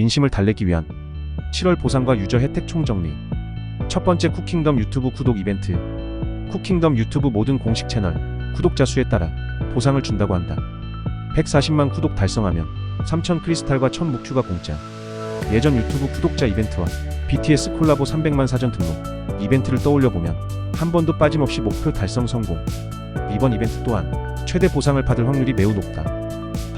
민심을 달래기 위한 7월 보상과 유저 혜택 총정리. 첫 번째 쿠킹덤 유튜브 구독 이벤트. 쿠킹덤 유튜브 모든 공식 채널 구독자 수에 따라 보상을 준다고 한다. 140만 구독 달성하면 3000 크리스탈과 1000 묵큐가 공짜. 예전 유튜브 구독자 이벤트와 BTS 콜라보 300만 사전 등록. 이벤트를 떠올려보면 한 번도 빠짐없이 목표 달성 성공. 이번 이벤트 또한 최대 보상을 받을 확률이 매우 높다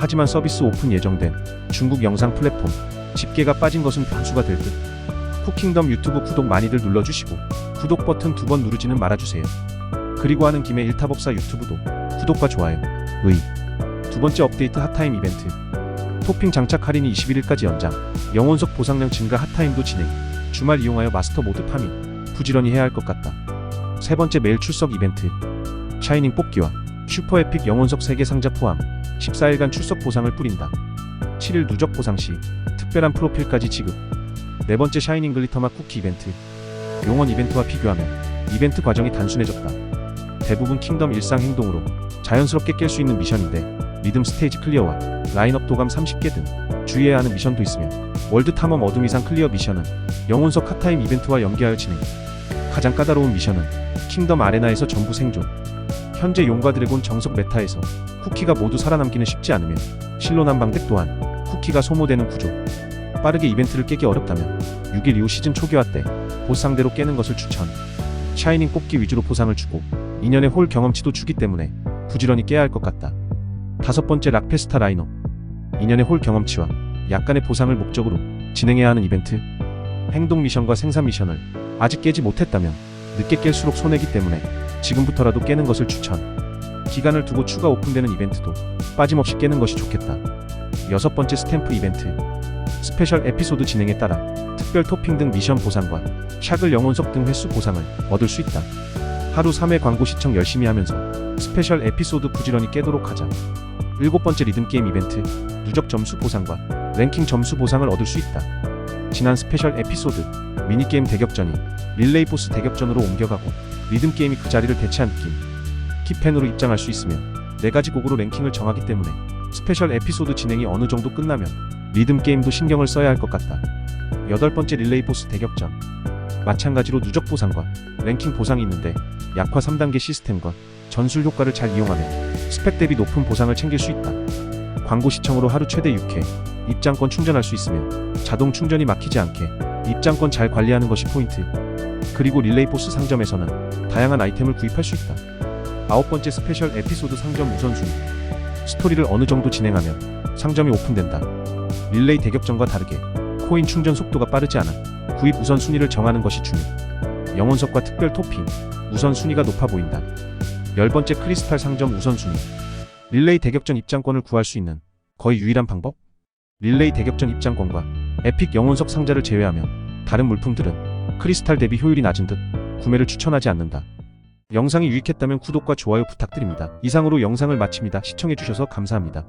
하지만 서비스 오픈 예정된 중국 영상 플랫폼 집계가 빠진 것은 변수가 될 듯. 쿠킹덤 유튜브 구독 많이들 눌러주시고 구독 버튼 두 번 누르지는 말아주세요. 그리고 하는 김에 일타법사 유튜브도 구독과 좋아요, 의. 두 번째 업데이트 핫타임 이벤트. 토핑 장착 할인이 21일까지 연장. 영혼석 보상량 증가 핫타임도 진행. 주말 이용하여 마스터 모드 파밍. 부지런히 해야 할 것 같다. 세 번째 메일 출석 이벤트. 샤이닝 뽑기와 슈퍼 에픽 영혼석 3개 상자 포함 14일간 출석 보상을 뿌린다. 7일 누적 보상 시 특별한 프로필까지 지급. 네 번째 샤이닝 글리터맛 쿠키 이벤트. 용원 이벤트와 비교하면 이벤트 과정이 단순해졌다. 대부분 킹덤 일상 행동으로 자연스럽게 깰 수 있는 미션인데 리듬 스테이지 클리어와 라인업 도감 30개 등 주의해야 하는 미션도 있으며 월드 탐험 어둠 이상 클리어 미션은 영혼석 카타임 이벤트와 연계하여 진행. 가장 까다로운 미션은 킹덤 아레나에서 전부 생존. 현재 용과 드래곤 정석 메타에서 쿠키가 모두 살아남기는 쉽지 않으며 실로 난방덱 또한 쿠키가 소모되는 구조. 빠르게 이벤트를 깨기 어렵다면 6일 이후 시즌 초기화 때 보스 상대로 깨는 것을 추천. 샤이닝 뽑기 위주로 보상을 주고 2년의 홀 경험치도 주기 때문에 부지런히 깨야 할 것 같다. 다섯 번째 락페스타 라인업. 2년의 홀 경험치와 약간의 보상을 목적으로 진행해야 하는 이벤트. 행동 미션과 생산 미션을 아직 깨지 못했다면 늦게 깰수록 손해기 때문에 지금부터라도 깨는 것을 추천. 기간을 두고 추가 오픈되는 이벤트도 빠짐없이 깨는 것이 좋겠다. 여섯 번째 스탬프 이벤트. 스페셜 에피소드 진행에 따라 특별 토핑 등 미션 보상과 샥을 영혼석 등 횟수 보상을 얻을 수 있다. 하루 3회 광고 시청 열심히 하면서 스페셜 에피소드 부지런히 깨도록 하자. 일곱 번째 리듬 게임 이벤트. 누적 점수 보상과 랭킹 점수 보상을 얻을 수 있다. 지난 스페셜 에피소드 미니게임 대격전이 릴레이 보스 대격전으로 옮겨가고 리듬 게임이 그 자리를 대체한 느낌. 키팬으로 입장할 수 있으며 네 가지 곡으로 랭킹을 정하기 때문에 스페셜 에피소드 진행이 어느 정도 끝나면 리듬 게임도 신경을 써야 할 것 같다. 여덟 번째 릴레이 보스 대격전. 마찬가지로 누적 보상과 랭킹 보상이 있는데 약화 3단계 시스템과 전술 효과를 잘 이용하면 스펙 대비 높은 보상을 챙길 수 있다. 광고 시청으로 하루 최대 6회 입장권 충전할 수 있으며 자동 충전이 막히지 않게 입장권 잘 관리하는 것이 포인트. 그리고 릴레이 보스 상점에서는 다양한 아이템을 구입할 수 있다. 아홉 번째 스페셜 에피소드 상점 우선순위. 스토리를 어느 정도 진행하면 상점이 오픈된다. 릴레이 대격전과 다르게 코인 충전 속도가 빠르지 않아 구입 우선순위를 정하는 것이 중요. 영혼석과 특별 토핑, 우선순위가 높아 보인다. 열 번째 크리스탈 상점 우선순위. 릴레이 대격전 입장권을 구할 수 있는 거의 유일한 방법? 릴레이 대격전 입장권과 에픽 영혼석 상자를 제외하면 다른 물품들은 크리스탈 대비 효율이 낮은 듯 구매를 추천하지 않는다. 영상이 유익했다면 구독과 좋아요 부탁드립니다. 이상으로 영상을 마칩니다. 시청해주셔서 감사합니다.